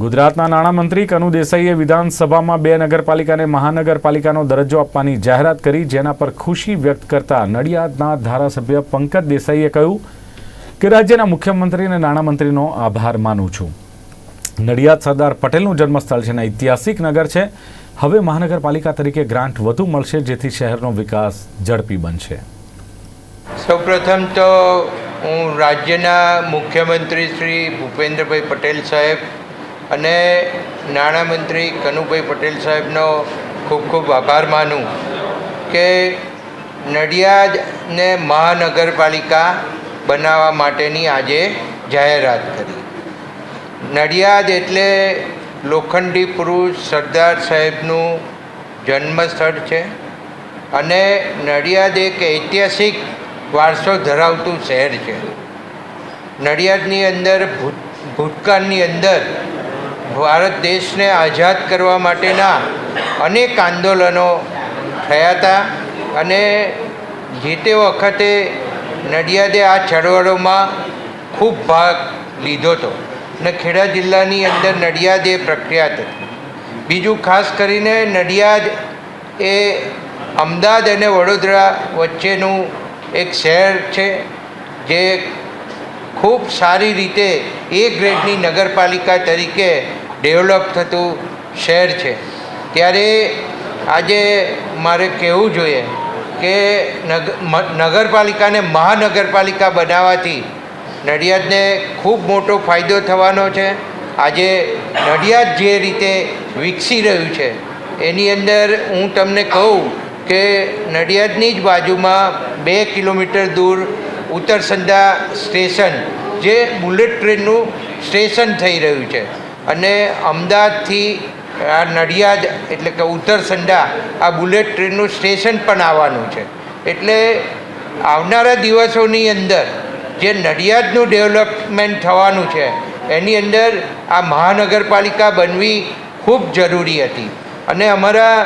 ગુજરાતના નાણામંત્રી કનુ દેસાઈએ વિધાનસભામાં બે નગરપાલિકાને મહાનગરપાલિકાનો દરજ્જો આપવાની જાહેરાત કરી, જેના પર ખુશી વ્યક્ત કરતા નડિયાદના ધારાસભ્ય પંકજ દેસાઈએ કહ્યું કે રાજ્યના મુખ્યમંત્રી અને નાણામંત્રીનો આભાર માનું છું. નડિયાદ સરદાર પટેલનું જન્મસ્થળ છે અને ઐતિહાસિક નગર છે. હવે મહાનગરપાલિકા તરીકે ગ્રાન્ટ વધુ મળશે, જેથી શહેરનો વિકાસ ઝડપી બનશે. સૌપ્રથમ તો હું રાજ્યના મુખ્યમંત્રી શ્રી ભૂપેન્દ્રભાઈ પટેલ સાહેબ અને નાણામંત્રી કનુભાઈ પટેલ સાહેબનો ખૂબ ખૂબ આભાર માનું કે નડિયાદને મહાનગરપાલિકા બનાવવા માટેની આજે જાહેરાત કરી. નડિયાદ એટલે લોખંડી પુરુષ સરદાર સાહેબનું જન્મસ્થળ છે અને નડિયાદ એક ઐતિહાસિક વારસો ધરાવતું શહેર છે. નડિયાદની અંદર ભૂત ભૂતકાળની અંદર ભારત દેશને આઝાદ કરવા માટેના અનેક આંદોલનો થયા હતા અને જે તે વખતે નડિયાદે આ ચળવળોમાં ખૂબ ભાગ લીધો હતો. અને ખેડા જિલ્લાની અંદર નડિયાદ એ પ્રખ્યાત હતી. બીજું ખાસ કરીને નડિયાદ એ અમદાવાદ અને વડોદરા વચ્ચેનું એક શહેર છે, જે ખૂબ સારી રીતે એ ગ્રેડની નગરપાલિકા તરીકે ડેવલપ થતું શહેર છે. ત્યારે આજે મારે કહેવું જોઈએ કે નગ નગરપાલિકાને મહાનગરપાલિકા બનાવવાથી નડિયાદને ખૂબ મોટો ફાયદો થવાનો છે. આજે નડિયાદ જે રીતે વિકસી રહ્યું છે, એની અંદર હું તમને કહું કે નડિયાદની જ બાજુમાં બે કિલોમીટર દૂર ઉત્તરસંધા સ્ટેશન, જે બુલેટ ટ્રેનનું સ્ટેશન થઈ રહ્યું છે. અને અમદાવાદથી આ નડિયાદ એટલે કે ઉત્તરસંધા આ બુલેટ ટ્રેનનું સ્ટેશન પણ આવવાનું છે. એટલે આવનારા દિવસોની અંદર જે નડિયાદનું ડેવલપમેન્ટ થવાનું છે, એની અંદર આ મહાનગરપાલિકા બનવી ખૂબ જરૂરી હતી. અને અમારા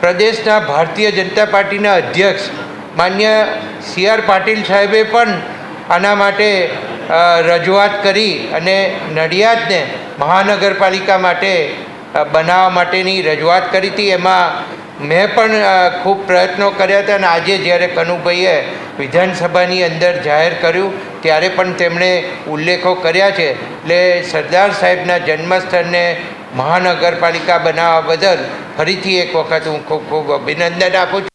પ્રદેશના ભારતીય જનતા પાર્ટીના અધ્યક્ષ માન્ય સી આર પાટીલ સાહેબે પણ આના માટે રજૂઆત કરી અને નડિયાદને મહાનગરપાલિકા માટે બનાવવા માટેની રજૂઆત કરી હતી. એમાં મેં પણ ખૂબ પ્રયત્નો કર્યા હતા અને આજે જ્યારે કનુભાઈએ વિધાનસભાની અંદર જાહેર કર્યું, ત્યારે પણ તેમણે ઉલ્લેખો કર્યા છે. એટલે સરદાર સાહેબના જન્મસ્થળને મહાનગરપાલિકા બનાવવા બદલ ફરીથી એક વખત હું ખૂબ ખૂબ અભિનંદન આપું છું.